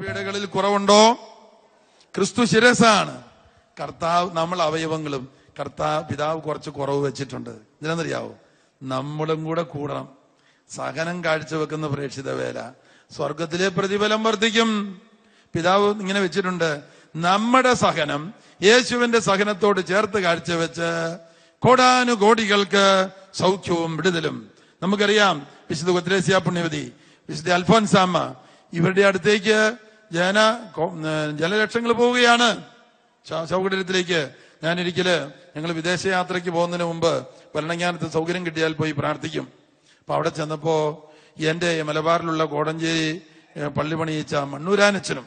പീഡകളിൽ കുറവുണ്ടോ? ക്രിസ്തു ശിരസാണ് കർത്താവ് നമ്മൾ അവയവങ്ങളും കർത്താവ് പിതാവ് കുറച്ച് കുറവ് വെച്ചിട്ടുണ്ട്. ഇതിനെന്നറിയാവോ നമ്മളും കൂടെ കൂടണം. സഹനം കാഴ്ചവെക്കുന്ന പ്രേക്ഷിത വേല. സ്വർഗത്തിലെ പ്രതിഫലം വർദ്ധിക്കും. പിതാവ് ഇങ്ങനെ വെച്ചിട്ടുണ്ട്. നമ്മുടെ സഹനം യേശുവിന്റെ സഹനത്തോട് ചേർത്ത് കാഴ്ചവെച്ച് കോടാനുകോടികൾക്ക് സൗഖ്യവും വിടുതലും. നമുക്കറിയാം വിശുദ്ധ കുത്രേസ്യ പുണ്യവതി വിശുദ്ധ അൽഫോൻസാമ്മ ഇവരുടെ അടുത്തേക്ക് ജന ജലലക്ഷങ്ങൾ പോവുകയാണ്. സൗകര്യത്തിലേക്ക് ഒരിക്കൽ ഞങ്ങൾ വിദേശയാത്രയ്ക്ക് പോകുന്നതിന് മുമ്പ് ഭരണജ്ഞാനത്ത് സൗകര്യം കിട്ടിയാൽ പോയി പ്രാർത്ഥിക്കും. അപ്പൊ അവിടെ ചെന്നപ്പോ എന്റെ മലബാറിലുള്ള കോടഞ്ചേരി പള്ളി പണിയിച്ച മണ്ണൂരാനച്ചനും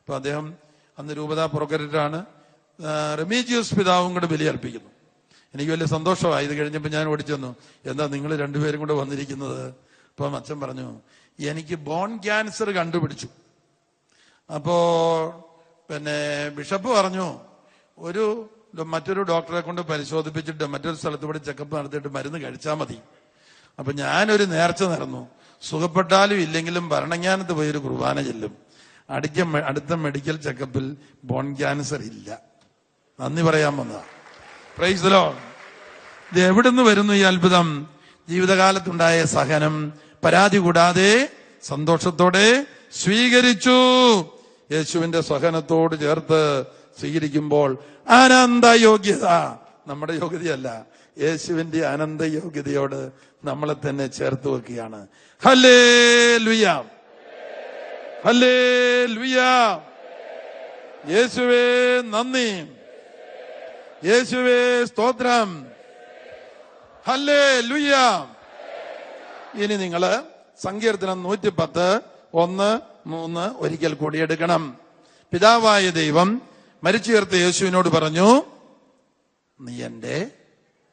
അപ്പൊ അദ്ദേഹം അന്ന് രൂപതാ പുറക്കരറ്റാണ് റെമീജിയസ് പിതാവും കൂടെ ബലിയർപ്പിക്കുന്നു. എനിക്ക് വലിയ സന്തോഷമായി. ഇത് കഴിഞ്ഞപ്പോൾ ഞാൻ ഓടിച്ചെന്നു എന്താ നിങ്ങൾ രണ്ടുപേരും കൂടെ വന്നിരിക്കുന്നത്? അപ്പം അച്ഛൻ പറഞ്ഞു എനിക്ക് ബോൺ ക്യാൻസർ കണ്ടുപിടിച്ചു. അപ്പോ പിന്നെ ബിഷപ്പ് പറഞ്ഞു ഒരു മറ്റൊരു ഡോക്ടറെ കൊണ്ട് പരിശോധിപ്പിച്ചിട്ട് മറ്റൊരു സ്ഥലത്ത് കൂടി ചെക്കപ്പ് നടത്തിയിട്ട് മരുന്ന് കഴിച്ചാൽ മതി. അപ്പൊ ഞാനൊരു നേർച്ച നടന്നു. സുഖപ്പെട്ടാലും ഇല്ലെങ്കിലും ഭരണജ്ഞാനത്ത് പോയി ഒരു കുർബാന ചെല്ലും. അടിക്ക അടുത്ത മെഡിക്കൽ ചെക്കപ്പിൽ ബോൺ ക്യാൻസർ ഇല്ല. നന്ദി പറയാൻ വന്നതാ. പ്രൈസലോ ഇത് എവിടുന്ന് വരുന്നു ഈ അത്ഭുതം? ജീവിതകാലത്തുണ്ടായ സഹനം പരാതി കൂടാതെ സന്തോഷത്തോടെ സ്വീകരിച്ചു. യേശുവിന്റെ സഹനത്തോട് ചേർത്ത് സ്വീകരിക്കുമ്പോൾ അനന്ത യോഗ്യത നമ്മുടെ യോഗ്യതയല്ല. യേശുവിന്റെ അനന്ത യോഗ്യതയോട് നമ്മളെ തന്നെ ചേർത്ത് വെക്കുകയാണ്. ഹല്ലേ ലുയ ഹല്ലേ ലുയ യേശുവേ നന്ദി. യേശുവേ സ്തോത്രം. ഹല്ലേ ലുയ്യ ഇനി നിങ്ങൾ സങ്കീർത്തനം നൂറ്റി പത്ത് ഒന്ന് മൂന്ന് ഒരിക്കൽ കൂടി എടുക്കണം. പിതാവായ ദൈവം മരിച്ചുയർത്ത യേശുവിനോട് പറഞ്ഞു നീ എന്റെ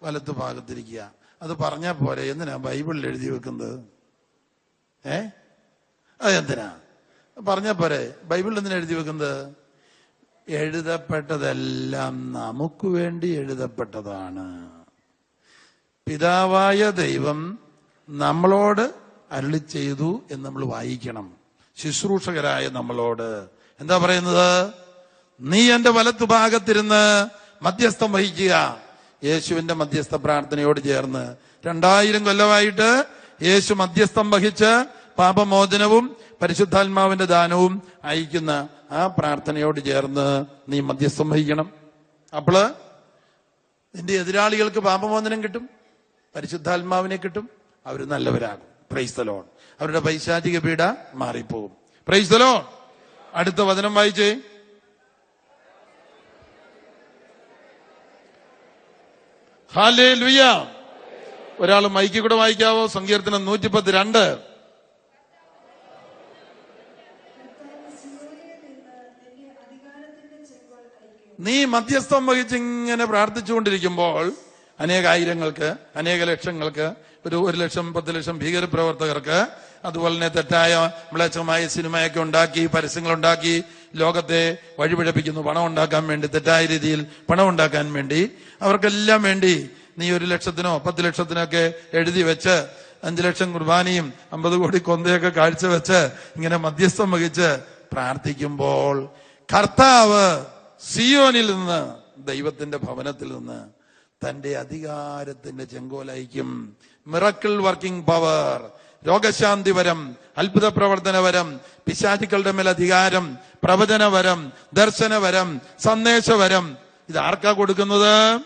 വലത്തു ഭാഗത്തിരിക്കുക. അത് പറഞ്ഞ പോരെ? എന്തിനാ ബൈബിളിൽ എഴുതി വെക്കുന്നത്? ഏ? അതെന്തിനാ? പറഞ്ഞ പോലെ ബൈബിളിൽ എന്തിനാ എഴുതി വെക്കുന്നത്? എഴുതപ്പെട്ടതെല്ലാം നമുക്ക് വേണ്ടി എഴുതപ്പെട്ടതാണ്. പിതാവായ ദൈവം നമ്മളോട് അരുളി ചെയ്തു എന്ന് നമ്മൾ വായിക്കണം. ശുശ്രൂഷകരായ നമ്മളോട് എന്താ പറയുന്നത്? നീ എന്റെ വലത്തുഭാഗത്തിരുന്ന് മധ്യസ്ഥം വഹിക്കുക. യേശുവിന്റെ മധ്യസ്ഥ പ്രാർത്ഥനയോട് ചേർന്ന് രണ്ടായിരം കൊല്ലമായിട്ട് യേശു മധ്യസ്ഥം വഹിച്ച് പാപമോചനവും പരിശുദ്ധാത്മാവിന്റെ ദാനവും അയക്കുന്ന ആ പ്രാർത്ഥനയോട് ചേർന്ന് നീ മധ്യസ്ഥം വഹിക്കണം. അപ്പോൾ നിന്റെ എതിരാളികൾക്ക് പാപമോചനം കിട്ടും പരിശുദ്ധാത്മാവിനെ കിട്ടും അവർ നല്ലവരാകും. പ്രൈസ്തലോൺ അവരുടെ പൈശാചിക പീഡ മാറിപ്പോകും. പ്രൈസ്തലോൺ അടുത്ത വചനം വായിച്ചേ. ഹാലേ ലുയ ഒരാൾ മൈക്കിൽ കൂടെ വായിക്കാവോ? സങ്കീർത്തനം നൂറ്റിപ്പത്ത് രണ്ട് നീ മധ്യസ്ഥം വഹിച്ച് ഇങ്ങനെ പ്രാർത്ഥിച്ചുകൊണ്ടിരിക്കുമ്പോൾ അനേകായിരങ്ങൾക്ക് അനേക ലക്ഷങ്ങൾക്ക് ഒരു ഒരു ലക്ഷം പത്ത് ലക്ഷം ഭീകരപ്രവർത്തകർക്ക് അതുപോലെ തന്നെ തെറ്റായ മ്ലേച്ഛമായ സിനിമയൊക്കെ ഉണ്ടാക്കി പരസ്യങ്ങൾ ഉണ്ടാക്കി ലോകത്തെ വഴിപിഴപ്പിക്കുന്നു. പണം ഉണ്ടാക്കാൻ വേണ്ടി തെറ്റായ രീതിയിൽ പണം ഉണ്ടാക്കാൻ വേണ്ടി. അവർക്കെല്ലാം വേണ്ടി നീ ഒരു ലക്ഷത്തിനോ പത്ത് ലക്ഷത്തിനൊക്കെ എഴുതി വെച്ച് അഞ്ചു ലക്ഷം കുർബാനയും അമ്പത് കോടി കൊന്തയൊക്കെ കാഴ്ചവെച്ച് ഇങ്ങനെ മധ്യസ്ഥം വഹിച്ച് പ്രാർത്ഥിക്കുമ്പോൾ കർത്താവ് സിയോനിൽ നിന്ന് ദൈവത്തിന്റെ ഭവനത്തിൽ നിന്ന് തന്റെ അധികാരത്തിന്റെ ചെങ്കോലയക്കും മിറക്കിൾ വർക്കിംഗ് പവർ രോഗശാന്തി വരം അത്ഭുത പ്രവർത്തന വരം പിശാചുക്കളുടെ മേൽ അധികാരം പ്രവചന വരം ദർശന വരം സന്ദേശ വരം. ഇത് ആർക്കാ കൊടുക്കുന്നത്?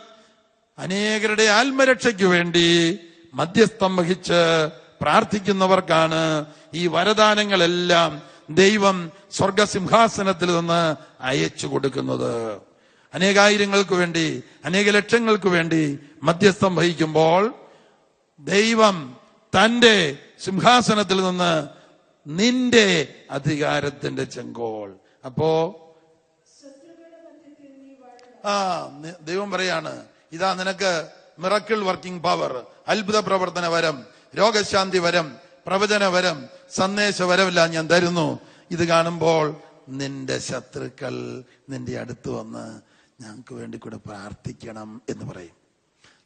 അനേകരുടെ ആത്മരക്ഷയ്ക്ക് വേണ്ടി മധ്യസ്ഥം വഹിച്ച് പ്രാർത്ഥിക്കുന്നവർക്കാണ് ഈ വരദാനങ്ങളെല്ലാം ദൈവം സ്വർഗസിംഹാസനത്തിൽ നിന്ന് അയച്ചു കൊടുക്കുന്നത്. അനേകായിരങ്ങൾക്ക് വേണ്ടി അനേക ലക്ഷങ്ങൾക്ക് വേണ്ടി മധ്യസ്ഥം വഹിക്കുമ്പോൾ ദൈവം തന്റെ സിംഹാസനത്തിൽ നിന്ന് നിന്റെ അധികാരത്തിന്റെ ചെങ്കോൾ അപ്പോ ആ ദൈവം പറയാണ് ഇതാ നിനക്ക് മിറക്കിൾ വർക്കിംഗ് പവർ അത്ഭുത പ്രവർത്തന വരം രോഗശാന്തി വരം പ്രവചന വരം സന്ദേശ വരമെല്ലാം ഞാൻ തരുന്നു. ഇത് കാണുമ്പോൾ നിന്റെ ശത്രുക്കൾ നിന്റെ അടുത്ത് വന്ന് ഞങ്ങൾക്ക് വേണ്ടി കൂടെ പ്രാർത്ഥിക്കണം എന്ന് പറയും.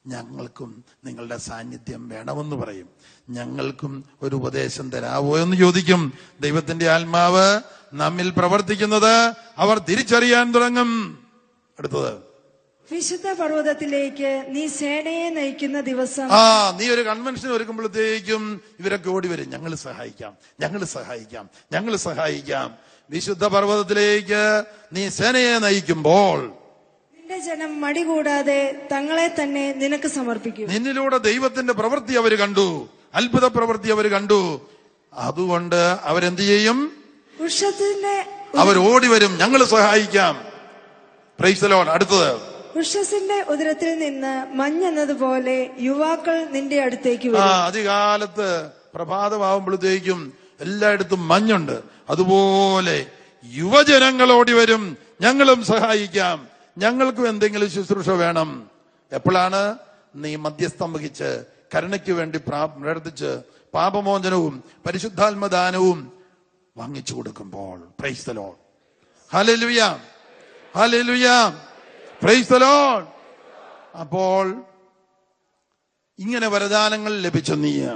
ഞങ്ങൾക്കും നിങ്ങളുടെ സാന്നിധ്യം വേണമെന്ന് പറയും. ഞങ്ങൾക്കും ഒരു ഉപദേശം തരാവോ എന്ന് ചോദിക്കും. ദൈവത്തിന്റെ ആത്മാവ് നമ്മിൽ പ്രവർത്തിക്കുന്നത് അവർ തിരിച്ചറിയാൻ തുടങ്ങും. അടുത്തത്. വിശുദ്ധ പർവതത്തിലേക്ക് നീ സേനയെ നയിക്കുന്ന ദിവസം ആ നീ ഒരു കൺവെൻഷൻ ഒരുക്കുമ്പോഴത്തേക്കും ഇവരൊക്കെ ഓടി വരും. ഞങ്ങൾ സഹായിക്കാം. ഞങ്ങൾ സഹായിക്കാം. ഞങ്ങൾ സഹായിക്കാം. വിശുദ്ധ പർവതത്തിലേക്ക് നീ സേനയെ നയിക്കുമ്പോൾ നിന്റെ ജനം മടി കൂടാതെ തങ്ങളെ തന്നെ നിനക്ക് സമർപ്പിക്കും. നിന്നിലൂടെ ദൈവത്തിന്റെ പ്രവൃത്തി അവർ കണ്ടു. അത്ഭുത പ്രവൃത്തി അവർ കണ്ടു. അതുകൊണ്ട് അവരെന്ത് ചെയ്യും? വൃക്ഷത്തിന്റെ അവർ ഓടി വരും. ഞങ്ങൾ സഹായിക്കാം. പ്രൈസലോൺ അടുത്തത്. വൃക്ഷത്തിന്റെ ഉദരത്തിൽ നിന്ന് മഞ്ഞെന്നതുപോലെ യുവാക്കൾ നിന്റെ അടുത്തേക്ക് ആ വരും. അധികാലത്ത് പ്രഭാതമാവുമ്പോഴത്തേക്കും എല്ലായിടത്തും മഞ്ഞുണ്ട്. അതുപോലെ യുവജനങ്ങൾ ഓടി വരും. ഞങ്ങളും സഹായിക്കാം. ഞങ്ങൾക്കും എന്തെങ്കിലും ശുശ്രൂഷ വേണം. എപ്പോഴാണ്? നീ മധ്യസ്ഥം വഹിച്ച് കരുണയ്ക്ക് വേണ്ടി പ്രാർത്ഥിച്ച് പാപമോചനവും പരിശുദ്ധാത്മദാനവും വാങ്ങിച്ചു കൊടുക്കുമ്പോൾ. പ്രൈസ് ഹല്ലേലൂയ പ്രൈസ് അപ്പോൾ ഇങ്ങനെ വരദാനങ്ങൾ ലഭിച്ച നീ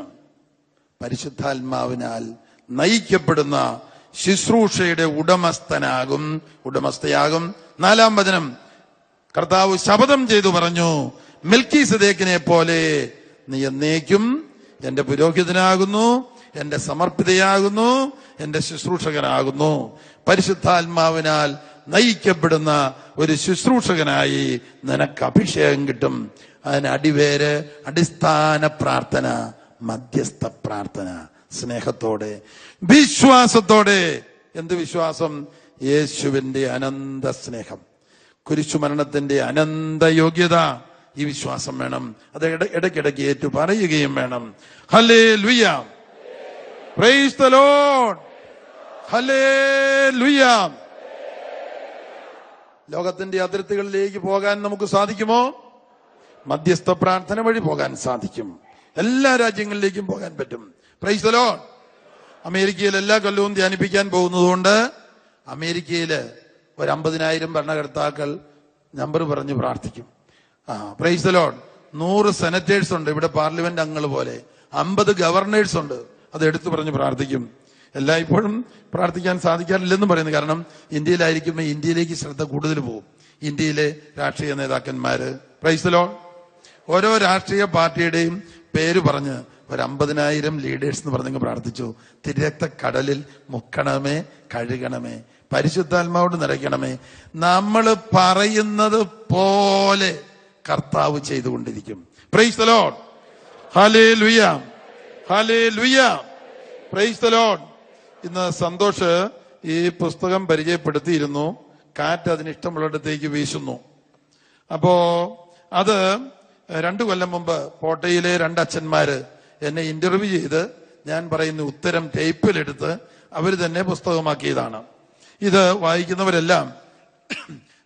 പരിശുദ്ധാത്മാവിനാൽ നയിക്കപ്പെടുന്ന ശുശ്രൂഷയുടെ ഉടമസ്ഥനാകും. ഉടമസ്ഥയാകും. നാലാം വചനം. കർത്താവ് ശപഥം ചെയ്തു പറഞ്ഞു മിൽക്കി സദേക്കിനെ പോലെ നീ എന്നേക്കും എന്റെ പുരോഹിതനാകുന്നു എന്റെ സമർപ്പിതയാകുന്നു എന്റെ ശുശ്രൂഷകനാകുന്നു. പരിശുദ്ധാത്മാവിനാൽ നയിക്കപ്പെടുന്ന ഒരു ശുശ്രൂഷകനായി നിനക്ക് അഭിഷേകം കിട്ടും. അതിന് അടിവേര് അടിസ്ഥാന പ്രാർത്ഥന മധ്യസ്ഥ പ്രാർത്ഥന. സ്നേഹത്തോടെ വിശ്വാസത്തോടെ. എന്ത് വിശ്വാസം? യേശുവിന്റെ അനന്ത സ്നേഹം. കുരിശുമരണത്തിന്റെ അനന്ത യോഗ്യത ഈ വിശ്വാസം വേണം. അത് ഇടയ്ക്കിടയ്ക്ക് ഏറ്റു പറയുകയും വേണം. ഹലേ ലുയ പ്രൈസ് ലോകത്തിന്റെ അതിർത്തികളിലേക്ക് പോകാൻ നമുക്ക് സാധിക്കുമോ? മധ്യസ്ഥ പ്രാർത്ഥന വഴി പോകാൻ സാധിക്കും. എല്ലാ രാജ്യങ്ങളിലേക്കും പോകാൻ പറ്റും. പ്രൈസ് അമേരിക്കയിൽ എല്ലാ കൊല്ലവും ധ്യാനിപ്പിക്കാൻ പോകുന്നതുകൊണ്ട് അമേരിക്കയിൽ ഒരു അമ്പതിനായിരം ഭരണകർത്താക്കൾ നമ്പർ പറഞ്ഞ് പ്രാർത്ഥിക്കും. ആ പ്രൈസ് ലോൺ നൂറ് സെനറ്റേഴ്സ് ഉണ്ട്. ഇവിടെ പാർലമെന്റ് അംഗങ്ങൾ പോലെ. അമ്പത് ഗവർണേഴ്സ് ഉണ്ട്. അത് എടുത്തു പറഞ്ഞ് പ്രാർത്ഥിക്കും. എല്ലായ്പ്പോഴും പ്രാർത്ഥിക്കാൻ സാധിക്കാറില്ലെന്ന് പറയുന്നു. കാരണം ഇന്ത്യയിലായിരിക്കുമ്പോൾ ഇന്ത്യയിലേക്ക് ശ്രദ്ധ കൂടുതൽ പോകും. ഇന്ത്യയിലെ രാഷ്ട്രീയ നേതാക്കന്മാര്. പ്രൈസ് ലോൺ ഓരോ രാഷ്ട്രീയ പാർട്ടിയുടെയും പേര് പറഞ്ഞ് ഒരു അമ്പതിനായിരം ലീഡേഴ്സ് എന്ന് പറഞ്ഞെങ്കിൽ പ്രാർത്ഥിച്ചു. തിരക്ത കടലിൽ മുക്കണമേ കഴുകണമേ. പരിശുദ്ധാത്മാവോട് നിറയ്ക്കണമേ. നമ്മൾ പറയുന്നത് പോലെ കർത്താവ് ചെയ്തുകൊണ്ടിരിക്കും. പ്രൈസ് ലോർഡ് ഹലേ ലുയാം ഹലേ ലുയാം പ്രൈസ് ലോർഡ് ഇന്ന് സന്തോഷ് ഈ പുസ്തകം പരിചയപ്പെടുത്തിയിരുന്നു. കാറ്റ് അതിന് ഇഷ്ടമുള്ളിടത്തേക്ക് വീശുന്നു. അപ്പോ അത് രണ്ടു കൊല്ലം മുമ്പ് കോട്ടയിലെ രണ്ടച്ഛന്മാര് എന്നെ ഇന്റർവ്യൂ ചെയ്ത് ഞാൻ പറയുന്ന ഉത്തരം ടേപ്പിലെടുത്ത് അവർ തന്നെ പുസ്തകമാക്കിയതാണ്. ഇത് വായിക്കുന്നവരെല്ലാം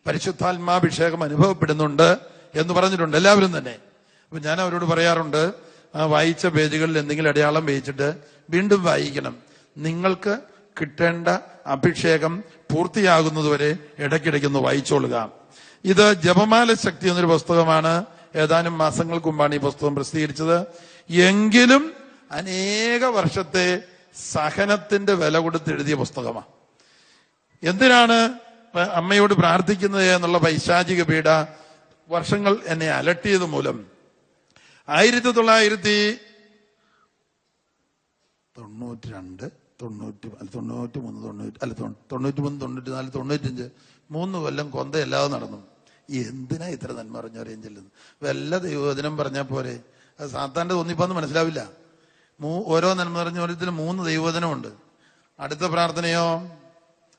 പരിശുദ്ധാത്മാഭിഷേകം അനുഭവപ്പെടുന്നുണ്ട് എന്ന് പറഞ്ഞിട്ടുണ്ട്. എല്ലാവരും തന്നെ. അപ്പൊ ഞാൻ അവരോട് പറയാറുണ്ട് ആ വായിച്ച പേജുകളിൽ എന്തെങ്കിലും അടയാളം വെച്ചിട്ട് വീണ്ടും വായിക്കണം. നിങ്ങൾക്ക് കിട്ടേണ്ട അഭിഷേകം പൂർത്തിയാകുന്നതുവരെ ഇടയ്ക്കിടയ്ക്കൊന്ന് വായിച്ചോളുക. ഇത് ജപമാല ശക്തി എന്നൊരു പുസ്തകമാണ്. ഏതാനും മാസങ്ങൾക്ക് മുമ്പാണ് ഈ പുസ്തകം പ്രസിദ്ധീകരിച്ചത്. എങ്കിലും അനേക വർഷത്തെ സഹനത്തിന്റെ വില കൊടുത്ത് എഴുതിയ പുസ്തകമാണ്. എന്തിനാണ് അമ്മയോട് പ്രാർത്ഥിക്കുന്നത് എന്നുള്ള പൈശാചിക പീഡ വർഷങ്ങൾ എന്നെ അലട്ടിയത് മൂലം? ആയിരത്തി തൊള്ളായിരത്തി തൊണ്ണൂറ്റി രണ്ട് തൊണ്ണൂറ്റി അല്ല തൊണ്ണൂറ്റി മൂന്ന് തൊണ്ണൂറ്റി അല്ല തൊണ്ണൂറ്റി മൂന്ന് തൊണ്ണൂറ്റി നാല് തൊണ്ണൂറ്റഞ്ച് മൂന്ന് കൊല്ലം കൊന്തയല്ലാതെ നടന്നു. എന്തിനാ ഇത്ര നന്മ അറിഞ്ഞവരെയും ചെല്ലുന്നു വല്ല ദൈവവചനം പറഞ്ഞാൽ പോരെ? അത് സാത്താന്റെ തോന്നിപ്പോന്ന് മനസ്സിലാവില്ല. മൂ ഓരോ നന്മ നിറഞ്ഞ മൂന്ന് ദൈവവചനമുണ്ട്. അടുത്ത പ്രാർത്ഥനയോ?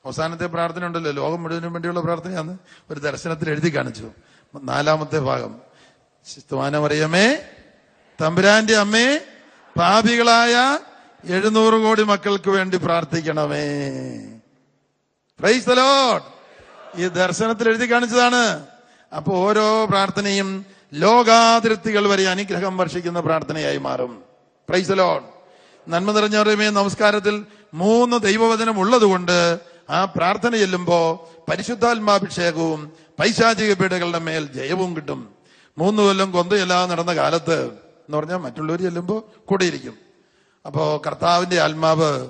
അവസാനത്തെ പ്രാർത്ഥന ഉണ്ടല്ലോ ലോകം മുഴുവനും വേണ്ടിയുള്ള പ്രാർത്ഥനയാണ്. ഒരു ദർശനത്തിൽ എഴുതി കാണിച്ചു. നാലാമത്തെ ഭാഗം. സ്തുവാനമറിയമേ തമ്പുരാന്റെ അമ്മേ പാപികളായ എഴുന്നൂറ് കോടി മക്കൾക്ക് വേണ്ടി പ്രാർത്ഥിക്കണമേ. പ്രൈസ് ലോർഡ് ഈ ദർശനത്തിൽ എഴുതി കാണിച്ചതാണ്. അപ്പൊ ഓരോ പ്രാർത്ഥനയും ലോകാതിർത്തികൾ വരെ അനുഗ്രഹം വർഷിക്കുന്ന പ്രാർത്ഥനയായി മാറും. പ്രൈസ് ലോർഡ് നന്മ നിറഞ്ഞവരുമേ നമസ്കാരത്തിൽ മൂന്ന് ദൈവവചനം ഉള്ളതുകൊണ്ട് ആ പ്രാർത്ഥന ചെല്ലുമ്പോ പരിശുദ്ധാത്മാഭിഷേകവും പൈശാചിക പീഡകളുടെ മേൽ ജയവും കിട്ടും. മൂന്ന് കൊല്ലം കൊന്തയില്ലാതെ നടന്ന കാലത്ത് എന്ന് പറഞ്ഞാൽ മറ്റുള്ളവർ ചെല്ലുമ്പോൾ കൂടിയിരിക്കും. അപ്പോ കർത്താവിന്റെ ആത്മാവ്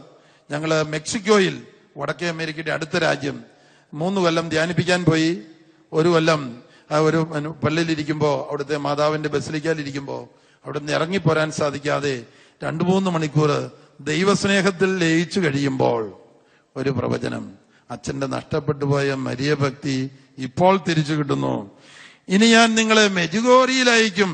ഞങ്ങൾ മെക്സിക്കോയിൽ വടക്കേ അമേരിക്കയുടെ അടുത്ത രാജ്യം. മൂന്ന് കൊല്ലം ധ്യാനിപ്പിക്കാൻ പോയി. ഒരു കൊല്ലം ആ ഒരു പള്ളിയിലിരിക്കുമ്പോൾ പള്ളിയിലിരിക്കുമ്പോ അവിടുത്തെ മാതാവിന്റെ ബസിലിക്കാലിരിക്കുമ്പോൾ അവിടെ നിന്ന് ഇറങ്ങിപ്പോരാൻ സാധിക്കാതെ രണ്ടു മൂന്ന് മണിക്കൂർ ദൈവസ്നേഹത്തിൽ ലയിച്ചു കഴിയുമ്പോൾ ഒരു പ്രവചനം. അച്ഛന്റെ നഷ്ടപ്പെട്ടു പോയ മരിയ ഭക്തി ഇപ്പോൾ തിരിച്ചു കിട്ടുന്നു. ഇനി ഞാൻ നിങ്ങളെ മെജുഗോറിയിലയക്കും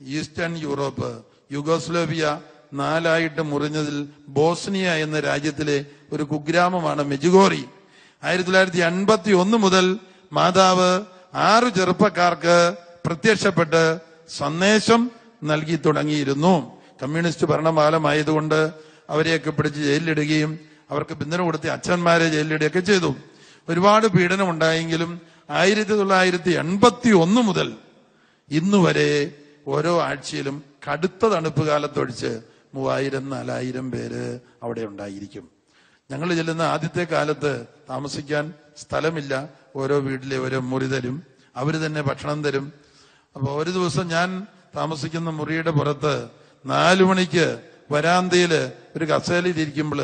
ഈസ്റ്റേൺ യൂറോപ്പ് യുഗോസ്ലോവിയ നാലായിട്ട് മുറിഞ്ഞതിൽ ബോസ്നിയ എന്ന രാജ്യത്തിലെ ഒരു കുഗ്രാമമാണ് മെജുഗോറി. ആയിരത്തി തൊള്ളായിരത്തി അൻപത്തി ഒന്ന് മുതൽ മാതാവ് ആറ് ചെറുപ്പക്കാർക്ക് പ്രത്യക്ഷപ്പെട്ട് സന്ദേശം നൽകി തുടങ്ങിയിരുന്നു. കമ്മ്യൂണിസ്റ്റ് ഭരണകാലമായതുകൊണ്ട് അവരെയൊക്കെ പിടിച്ച് ജയിലിലിടുകയും അവർക്ക് പിന്തുണ കൊടുത്ത് അച്ഛന്മാരെ ജയിലിലിടുകയൊക്കെ ചെയ്തു. ഒരുപാട് പീഡനം ഉണ്ടായെങ്കിലും ആയിരത്തി തൊള്ളായിരത്തി എൺപത്തി ഒന്ന് മുതൽ ഇന്നുവരെ ഓരോ ആഴ്ചയിലും കടുത്ത തണുപ്പ് കാലത്തൊഴിച്ച് മൂവായിരം നാലായിരം പേര് അവിടെ ഉണ്ടായിരിക്കും. ഞങ്ങൾ ചെല്ലുന്ന ആദ്യത്തെ കാലത്ത് താമസിക്കാൻ സ്ഥലമില്ല. ഓരോ വീട്ടിലെ ഓരോ മുറി തരും. അവർ തന്നെ ഭക്ഷണം തരും. അപ്പോൾ ഒരു ദിവസം ഞാൻ താമസിക്കുന്ന മുറിയുടെ പുറത്ത് നാലു മണിക്ക് വരാന്തയിൽ ഒരു കസേലയിൽ ഇരിക്കുമ്പോൾ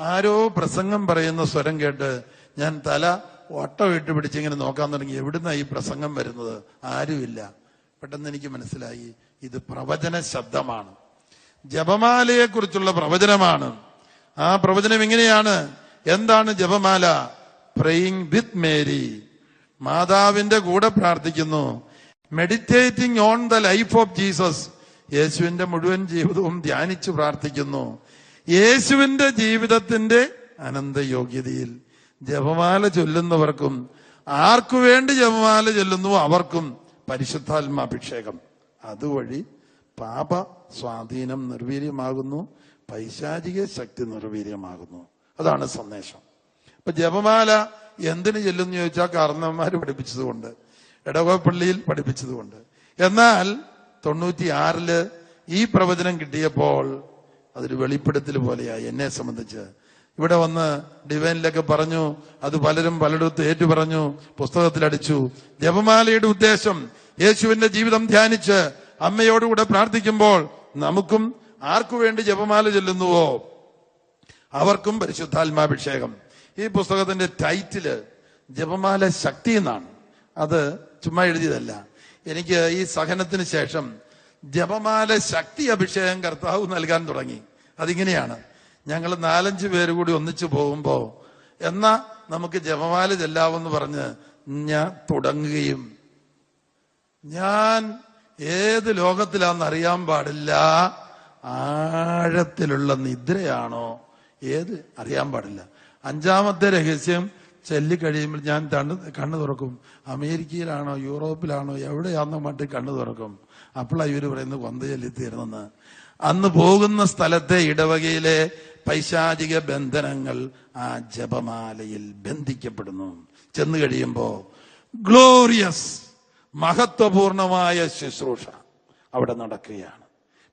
ആരോ പ്രസംഗം പറയുന്ന സ്വരം കേട്ട് ഞാൻ തല വട്ടമിട്ട് പിടിച്ച് ഇങ്ങനെ നോക്കാൻ തുടങ്ങി. എവിടുന്നാ ഈ പ്രസംഗം വരുന്നത്? ആരുമില്ല. പെട്ടെന്ന് എനിക്ക് മനസ്സിലായി. ഇത് പ്രവചന ശബ്ദമാണ്. ജപമാലയെക്കുറിച്ചുള്ള പ്രവചനമാണ്. ആ പ്രവചനം എങ്ങനെയാണ്? എന്താണ് ജപമാല? പ്രേയിങ് വിത്ത് മേരി മാതാവിന്റെ കൂടെ പ്രാർത്ഥിക്കുന്നു. Meditating on the life of Jesus യേശുവിന്റെ മുഴുവൻ ജീവിതവും ധ്യാനിച്ചു പ്രാർത്ഥിക്കുന്നു. യേശുവിന്റെ ജീവിതത്തിന്റെ അനന്ത യോഗ്യതയിൽ ജപമാല ചൊല്ലുന്നവർക്കും ആർക്കു വേണ്ടി ജപമാല ചൊല്ലുന്നു അവർക്കും പരിശുദ്ധാത്മാഭിഷേകം. അതുവഴി പാപ സ്വാധീനം നിർവീര്യമാകുന്നു പൈശാചിക ശക്തി നിർവീര്യമാകുന്നു. അതാണ് സന്ദേശം. അപ്പൊ ജപമാല എന്തിന് ചെല്ലുന്നു ചോദിച്ചാൽ കാരണവന്മാര് പഠിപ്പിച്ചതുകൊണ്ട് ഇടവപ്പള്ളിയിൽ പഠിപ്പിച്ചതുകൊണ്ട്. എന്നാൽ തൊണ്ണൂറ്റിയാറിൽ ഈ പ്രവചനം കിട്ടിയപ്പോൾ അതൊരു വെളിപ്പെടുത്തൽ പോലെയായി എന്നെ സംബന്ധിച്ച്. ഇവിടെ വന്ന് ഡിവൈനിലൊക്കെ പറഞ്ഞു അത് പലരും പലയിടത്ത് ഏറ്റു പറഞ്ഞു പുസ്തകത്തിൽ അടിച്ചു ജപമാലയുടെ ഉദ്ദേശം യേശുവിന്റെ ജീവിതം ധ്യാനിച്ച് അമ്മയോടുകൂടെ പ്രാർത്ഥിക്കുമ്പോൾ നമുക്കും ആർക്കു വേണ്ടി ജപമാല ചൊല്ലുന്നുവോ? അവർക്കും പരിശുദ്ധാത്മാഭിഷേകം. ഈ പുസ്തകത്തിന്റെ ടൈറ്റിൽ ജപമാല ശക്തി എന്നാണ്. അത് ചുമ്മാ എഴുതിയതല്ല. എനിക്ക് ഈ സഹനത്തിന് ശേഷം ജപമാല ശക്തി അഭിഷേകം കർത്താവ് നൽകാൻ തുടങ്ങി. അതിങ്ങനെയാണ്. ഞങ്ങൾ നാലഞ്ച് പേര് കൂടി ഒന്നിച്ചു പോകുമ്പോ എന്നാ നമുക്ക് ജപമാല ചെല്ലാവെന്ന് പറഞ്ഞ് ഞാൻ തുടങ്ങുകയും. ഞാൻ ഏത് ലോകത്തിലാന്ന് അറിയാൻ പാടില്ല. ആഴത്തിലുള്ള നിദ്രയാണോ? ഏത്? അറിയാൻ പാടില്ല. അഞ്ചാമത്തെ രഹസ്യം ചൊല്ലിക്കഴിയുമ്പോൾ ഞാൻ കണ്ണു തുറക്കും. അമേരിക്കയിലാണോ യൂറോപ്പിലാണോ എവിടെയാണെന്നോ മറ്റേ കണ്ണു തുറക്കും. അപ്പോഴാണ് ഇവർ പറയുന്നത് വന്ത് ചൊല്ലിത്തീർന്നെന്ന് അന്ന് പോകുന്ന സ്ഥലത്തെ ഇടവകയിലെ പൈശാചിക ബന്ധനങ്ങൾ ആ ജപമാലയിൽ ബന്ധിക്കപ്പെടുന്നു. ചെന്ന് കഴിയുമ്പോ ഗ്ലോറിയസ് മഹത്വപൂർണമായ ശുശ്രൂഷ അവിടെ നടക്കുകയാണ്.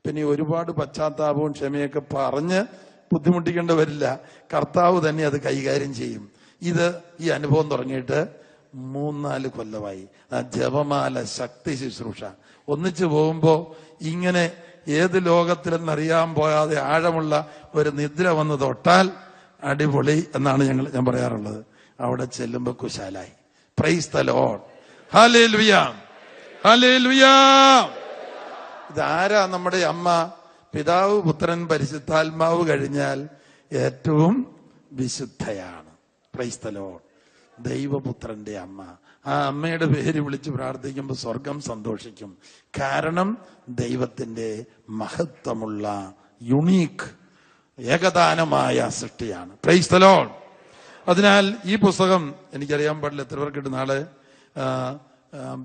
പിന്നെ ഒരുപാട് പശ്ചാത്താപവും ക്ഷമയൊക്കെ പറഞ്ഞ് ബുദ്ധിമുട്ടിക്കേണ്ടി വരില്ല. കർത്താവ് തന്നെ അത് കൈകാര്യം ചെയ്യും. ഇത് ഈ അനുഭവം തുടങ്ങിയിട്ട് മൂന്നാൽ കൊല്ലമായി. ആ ജപമാല ശക്തി ശുശ്രൂഷ. ഒന്നിച്ചു പോകുമ്പോ ഇങ്ങനെ ഏത് ലോകത്തിലെന്നറിയാൻ പോയാതെ ആഴമുള്ള ഒരു നിദ്ര വന്ന് തൊട്ടാൽ അടിപൊളി എന്നാണ് ഞങ്ങൾ ഞാൻ പറയാറുള്ളത്. അവിടെ ചെല്ലുമ്പോ കുശാലായി. പ്രൈസ് ദ ലോഡ് ഇതാരാ നമ്മുടെ അമ്മ? പിതാവ് പുത്രൻ പരിശുദ്ധാത്മാവ് കഴിഞ്ഞാൽ ഏറ്റവും വിശുദ്ധയാണ്. പ്രൈസ് ദ ലോഡ് ദൈവപുത്രന്റെ അമ്മ. ആ അമ്മയുടെ പേര് വിളിച്ച് പ്രാർത്ഥിക്കുമ്പോൾ സ്വർഗം സന്തോഷിക്കും. കാരണം ദൈവത്തിന്റെ മഹത്വമുള്ള യുണീക്ക് ഏകദാനമായ സൃഷ്ടിയാണ്. പ്രൈസ് ദ ലോഡ് അതിനാൽ ഈ പുസ്തകം എനിക്കറിയാൻ പാടില്ല എത്ര പേർക്ക് നാളെ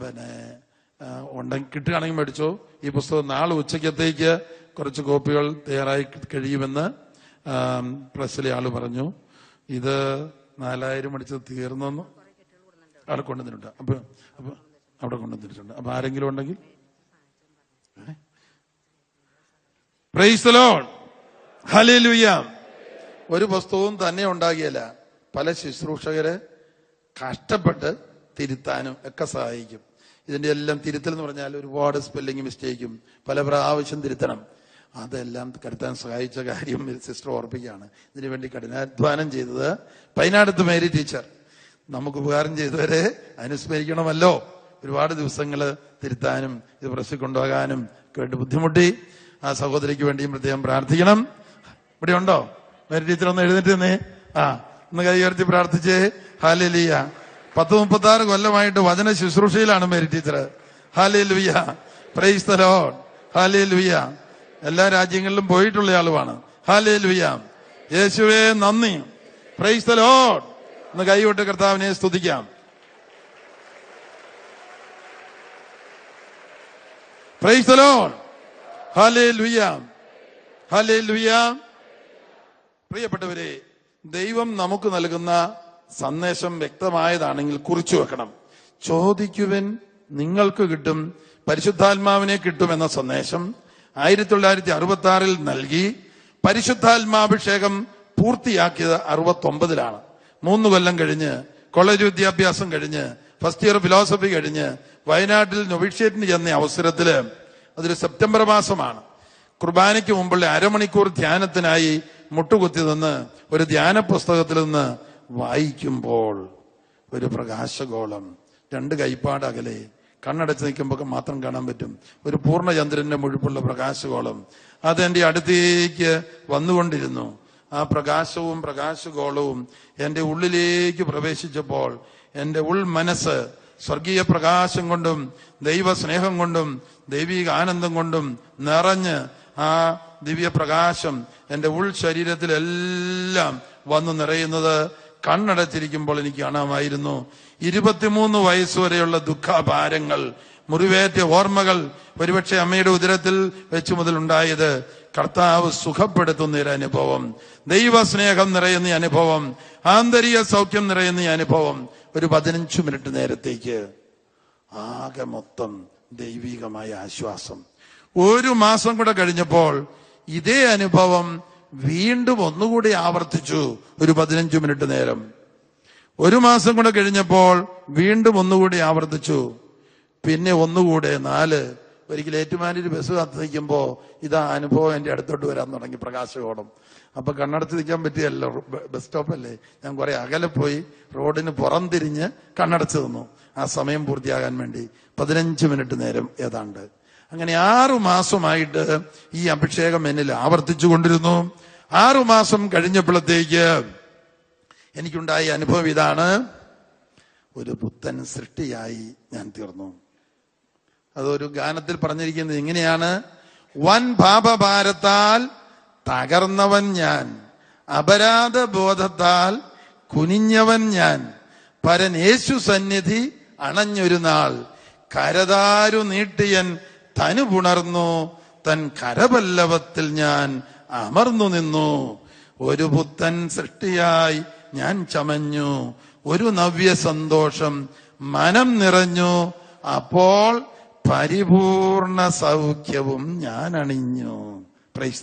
പിന്നെ ഉണ്ടെങ്കിൽ കിട്ടുകയാണെങ്കിൽ മേടിച്ചോ. ഈ പുസ്തകം നാളെ ഉച്ചക്കത്തേക്ക് കുറച്ച് കോപ്പികൾ തയ്യാറായി കഴിയുമെന്ന് പ്രസ്സിലെ ആൾ പറഞ്ഞു. ഇത് നാലായിരം അടിച്ചത് തീർന്നെന്ന് അവിടെ കൊണ്ടുവന്നിട്ടുണ്ട്. അപ്പൊ അപ്പൊ അവിടെ കൊണ്ടുവന്നിട്ടുണ്ട്. അപ്പൊ ആരെങ്കിലും ഉണ്ടെങ്കിൽ ഒരു വസ്തുവും തന്നെ ഉണ്ടാകിയല്ല. പല ശുശ്രൂഷകരെ കഷ്ടപ്പെട്ട് തിരുത്താനും ഒക്കെ സഹായിക്കും. ഇതിന്റെ എല്ലാം തിരുത്തൽ എന്ന് പറഞ്ഞാൽ ഒരുപാട് സ്പെല്ലിംഗ് മിസ്റ്റേക്കും പല പ്രാവശ്യം തിരുത്തണം. അതെല്ലാം കരുത്താൻ സഹായിച്ച കാര്യം സിസ്റ്റർ ഓർപ്പിക്കുകയാണ്. ഇതിനു വേണ്ടി കഠിനാധ്വാനം ചെയ്തത് പൈനാടത്ത് മേരി ടീച്ചർ. നമുക്ക് ഉപകാരം ചെയ്തവരെ അനുസ്മരിക്കണമല്ലോ ഒരുപാട് ദിവസങ്ങൾ തിരുത്താനും ഇത് പ്രശ്നം കൊണ്ടുപോകാനും വേണ്ടി ബുദ്ധിമുട്ടി. ആ സഹോദരിക്ക് വേണ്ടിയും പ്രത്യേകം പ്രാർത്ഥിക്കണം. ഇവിടെ ഉണ്ടോ? മേരി ടീച്ചർ ഒന്ന് എഴുന്നേറ്റ് നിന്നേ ആ ഒന്ന് കൈ ഉയർത്തി പ്രാർത്ഥിച്ചേ. ഹാലിയ പത്ത് മുപ്പത്തി ആറ് കൊല്ലമായിട്ട് വചന ശുശ്രൂഷയിലാണ് Mary teacher hallelujah praise the Lord hallelujah എല്ലാ രാജ്യങ്ങളിലും പോയിട്ടുള്ള ആളുമാണ് ഹാലേ ലുയാം യേശുവേ നന്ദി പ്രൈസ് ദ കൈവിട്ട് കർത്താവിനെ സ്തുതിക്കാം. പ്രൈസ് ഹാലേ ലുയാം ഹാലേ ലുയാം പ്രിയപ്പെട്ടവരെ ദൈവം നമുക്ക് നൽകുന്ന സന്ദേശം വ്യക്തമായതാണെങ്കിൽ കുറിച്ചു വെക്കണം. ചോദിക്കുവൻ നിങ്ങൾക്ക് കിട്ടും പരിശുദ്ധാത്മാവിനെ കിട്ടുമെന്ന സന്ദേശം ആയിരത്തി തൊള്ളായിരത്തി അറുപത്തി ആറിൽ നൽകി പരിശുദ്ധാത്മാഭിഷേകം പൂർത്തിയാക്കിയത് അറുപത്തി ഒമ്പതിലാണ് മൂന്ന് കൊല്ലം കഴിഞ്ഞ് കോളേജ് വിദ്യാഭ്യാസം കഴിഞ്ഞ് ഫസ്റ്റ് ഇയർ ഫിലോസഫി കഴിഞ്ഞ് വയനാട്ടിൽ നൊവിഷ്യേറ്റിന് ചെന്ന അവസരത്തിൽ അതൊരു സെപ്റ്റംബർ മാസമാണ്. കുർബാനയ്ക്ക് മുമ്പുള്ള അരമണിക്കൂർ ധ്യാനത്തിനായി മുട്ടുകുത്തി നിന്ന് ഒരു ധ്യാന പുസ്തകത്തിൽ നിന്ന് വായിക്കുമ്പോൾ ഒരു പ്രകാശഗോളം രണ്ട് കൈപ്പാട് അകലെ കണ്ണടച്ച് നിൽക്കുമ്പോൾ മാത്രം കാണാൻ പറ്റും. ഒരു പൂർണചന്ദ്രന്റെ മുഴുപ്പുള്ള പ്രകാശഗോളം. അതെന്റെ അടുത്തേക്ക് വന്നുകൊണ്ടിരുന്നു. ആ പ്രകാശവും പ്രകാശഗോളവും എന്റെ ഉള്ളിലേക്ക് പ്രവേശിച്ചപ്പോൾ എന്റെ ഉൾ മനസ്സ് സ്വർഗീയ പ്രകാശം കൊണ്ടും ദൈവ സ്നേഹം കൊണ്ടും ദൈവിക ആനന്ദം കൊണ്ടും നിറഞ്ഞ് ആ ദിവ്യ പ്രകാശം എന്റെ ഉൾ ശരീരത്തിലെല്ലാം വന്നു നിറയുന്നത് കണ്ണടച്ചിരിക്കുമ്പോൾ എനിക്ക് കാണാമായിരുന്നു. ഇരുപത്തിമൂന്ന് വയസ്സുവരെയുള്ള ദുഃഖഭാരങ്ങൾ മുറിവേറ്റ ഓർമ്മകൾ ഒരുപക്ഷെ അമ്മയുടെ ഉദരത്തിൽ വെച്ചു മുതൽ ഉണ്ടായത് കർത്താവ് സുഖപ്പെടുത്തുന്ന ഒരു അനുഭവം ദൈവസ്നേഹം നിറയുന്ന അനുഭവം ആന്തരിക സൗഖ്യം നിറയുന്ന അനുഭവം ഒരു പതിനഞ്ചു മിനിറ്റ് നേരത്തേക്ക് ആകെ മൊത്തം ദൈവികമായ ആശ്വാസം. ഒരു മാസം കൂടെ കഴിഞ്ഞപ്പോൾ ഇതേ അനുഭവം വീണ്ടും ഒന്നുകൂടി ആവർത്തിച്ചു ഒരു പതിനഞ്ചു മിനിറ്റ് നേരം. ഒരു മാസം കൂടെ കഴിഞ്ഞപ്പോൾ വീണ്ടും ഒന്നുകൂടി ആവർത്തിച്ചു. പിന്നെ ഒന്നുകൂടെ നാല്. ഒരിക്കൽ ഏറ്റുമാനൊരു ബസ് കാത്ത് നിൽക്കുമ്പോൾ ഇതാ അനുഭവം എന്റെ അടുത്തോട്ട് വരാൻ തുടങ്ങി പ്രകാശകോണം അപ്പൊ കണ്ണടച്ച് നിൽക്കാൻ പറ്റിയല്ലോ ബസ് സ്റ്റോപ്പല്ലേ? ഞാൻ കുറെ അകലെ പോയി റോഡിന് പുറം തിരിഞ്ഞ് കണ്ണടച്ച് നിന്നു. ആ സമയം പൂർത്തിയാകാൻ വേണ്ടി പതിനഞ്ച് മിനിറ്റ് നേരം ഏതാണ്ട്. അങ്ങനെ ആറു മാസമായിട്ട് ഈ അഭിഷേകം എന്നിൽ ആവർത്തിച്ചു കൊണ്ടിരുന്നു. ആറു മാസം കഴിഞ്ഞപ്പോഴത്തേക്ക് എനിക്കുണ്ടായ അനുഭവം ഇതാണ്. ഒരു പുത്തൻ സൃഷ്ടിയായി ഞാൻ തീർന്നു. അതൊരു ഗാനത്തിൽ പറഞ്ഞിരിക്കുന്നത് ഇങ്ങനെയാണ്. വൻ പാപഭാരത്താൽ തകർന്നവൻ ഞാൻ അപരാധ ബോധത്താൽ കുനിഞ്ഞവൻ ഞാൻ പരനേശു സന്നിധി അണഞ്ഞൊരു നാൾ കരതാരു നീട്ടിയൻ തനു പുണർന്നു തൻ കരപല്ലവത്തിൽ ഞാൻ അമർന്നു നിന്നു. ഒരു പുത്തൻ സൃഷ്ടിയായി ഞാൻ ചമഞ്ഞു. ഒരു നവ്യ സന്തോഷം മനം നിറഞ്ഞു. അപ്പോൾ പരിപൂർണ സൗഖ്യവും ഞാൻ അണിഞ്ഞു. പ്രൈസ്